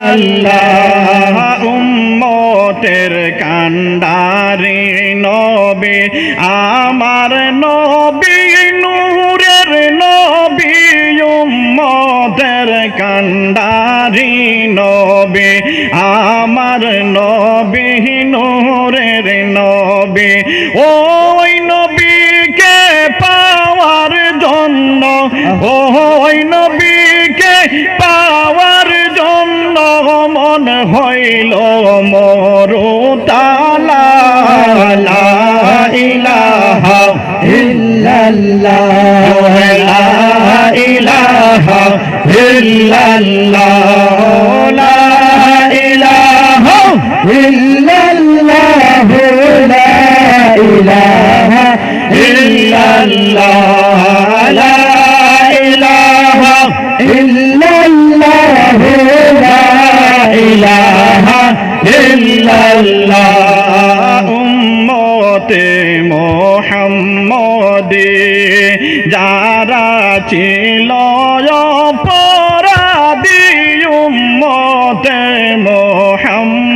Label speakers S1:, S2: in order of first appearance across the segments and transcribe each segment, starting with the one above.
S1: আল্লাহ উম্মতের কান্ডারি নবী আমার নবী নূরের নবী উম্মতের কান্ডারি নবী আমার নবী নূরের নবী ওই নবীকে পাওয়ার জন্য ওই নবীকে জন্য মন হইল মরু তালা ইলাহা ইল্লাল্লাহ। লা ইলাহা ইল্লাল্লাহ। লা ইলাহা ইল্লাল্লাহ লা ইলাহা ইল্লাল্লাহ, উম্মতে মোহাম্মদে। যারা ছিল অপরাধী, উম্মতে মোহাম্মদে।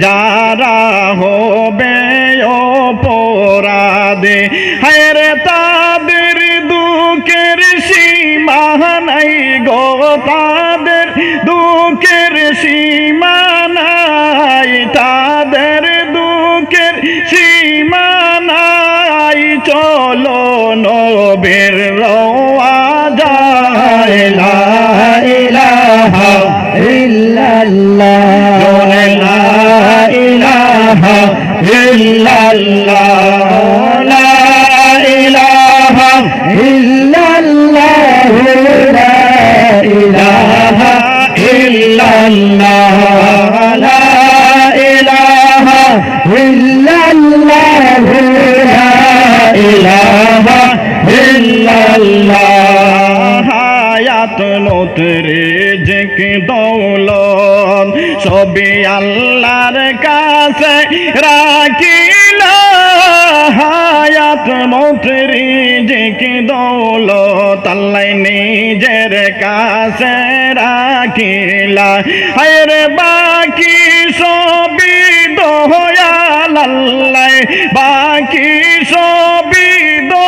S1: যারা হবে অপরাধে হায়রে তাদের দুঃখের সীমা নাই গো তাদের দুঃখের সীমানাই তাদের দুঃখের সীমানাই চলো নবের রওয়া যায়। লা ইলাহা ইল্লাল্লাহ। হায়াত নতরে জিক দৌলত, সবই আল্লাহর কাছে রাখিল। হায়াত মতরি জিক দৌলত আল্লাহ নিজের কাছে রাখিলা। হায়রে বাকি সবই দয়াল আল্লাহ, বাকি সবই দয়াল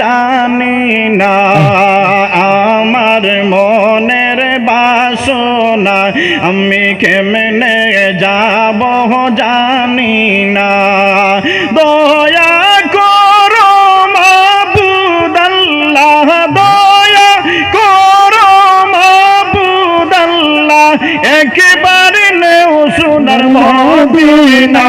S1: জানি না, আমার মনের বাসনা, আমি কেমনে যাব জানি না। দয়া করো মাবুদাল্লাহ, দয়া করো মাবুদাল্লাহ, একবার নেও সোনার মদিনা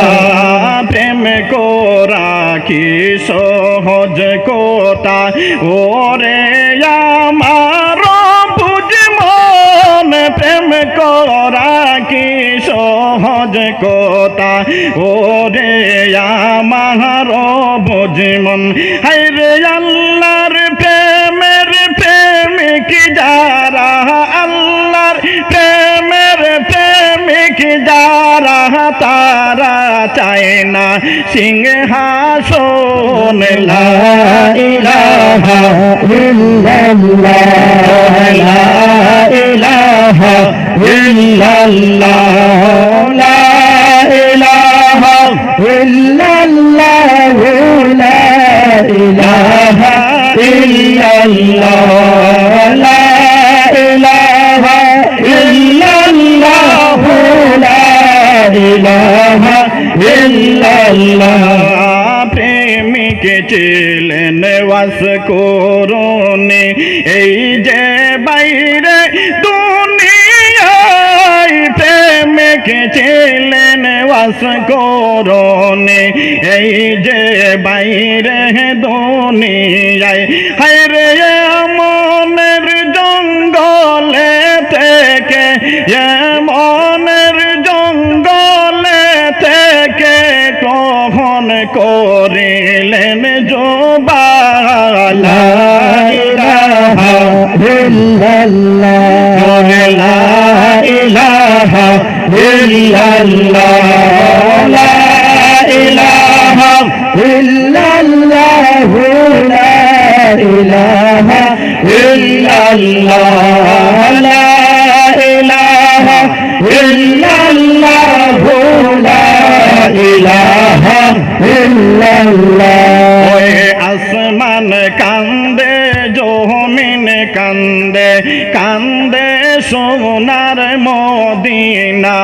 S1: সহজ কোটা ওরে আমার বুঝ মন হাইরে আল্লাহর প্রেমের প্রেমিক যারা, আল্লাহর প্রেমের প্রেমিক যারা, তারা চায় না সিংহাসন। লা ইলাহা ইল্লাল্লাহ, লা ইলাহা ইল্লাল্লাহ ইলাহা ইল্লাল্লাহ প্রেমিক ছিলেন বাস করুনি এই যে বাইরে দুনিয়ায় প্রেমিক ছিলেন করুনি। এই যে বাইরে দুনিয়ায় হায়রে মনের জঙ্গলে থেকে মনের জঙ্গলে থেকে কখন করিলেন জোবালা আসমান কান্দে জমিন কান্দে কান্দে সোনার মদিনা,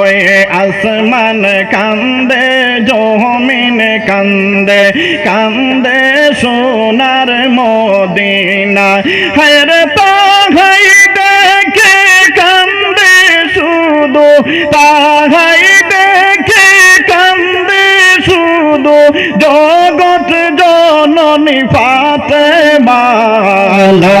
S1: ওই আসমান কান্দে, জমিন কান্দে কান্দে সোনার মদিনা। হায়রে পাহাই দেখে কান্দে শুধু তাহাই দেখে কান্দে শুধু, জগৎ জননী ফাতে মালা